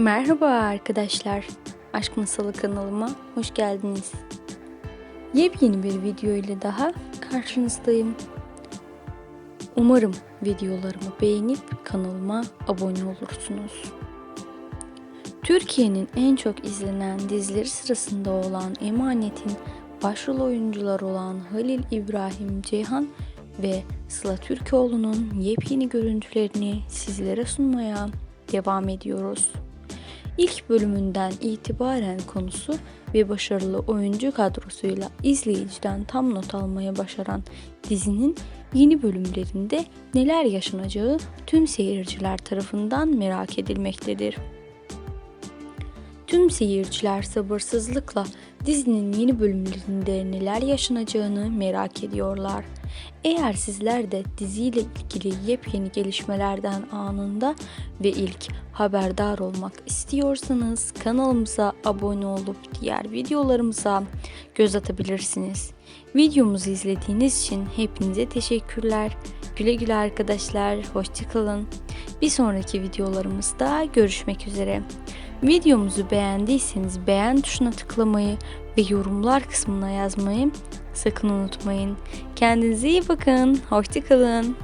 Merhaba arkadaşlar. Aşk Masalı kanalıma hoş geldiniz. Yepyeni bir video ile daha karşınızdayım. Umarım videolarımı beğenip kanalıma abone olursunuz. Türkiye'nin en çok izlenen dizileri sırasında olan Emanet'in başrol oyuncuları olan Halil İbrahim Ceyhan ve Sıla Türkoğlu'nun yepyeni görüntülerini sizlere sunmaya devam ediyoruz. İlk bölümünden itibaren konusu ve başarılı oyuncu kadrosuyla izleyiciden tam not almaya başaran dizinin yeni bölümlerinde neler yaşanacağı tüm seyirciler tarafından merak edilmektedir. Tüm seyirciler sabırsızlıkla dizinin yeni bölümlerinde neler yaşanacağını merak ediyorlar. Eğer sizler de diziyle ilgili yepyeni gelişmelerden anında ve ilk haberdar olmak istiyorsanız kanalımıza abone olup diğer videolarımıza göz atabilirsiniz. Videomuzu izlediğiniz için hepinize teşekkürler. Güle güle arkadaşlar, hoşçakalın. Bir sonraki videolarımızda görüşmek üzere. Videomuzu beğendiyseniz beğen tuşuna tıklamayı ve yorumlar kısmına yazmayı sakın unutmayın. Kendinize iyi bakın. Hoşçakalın.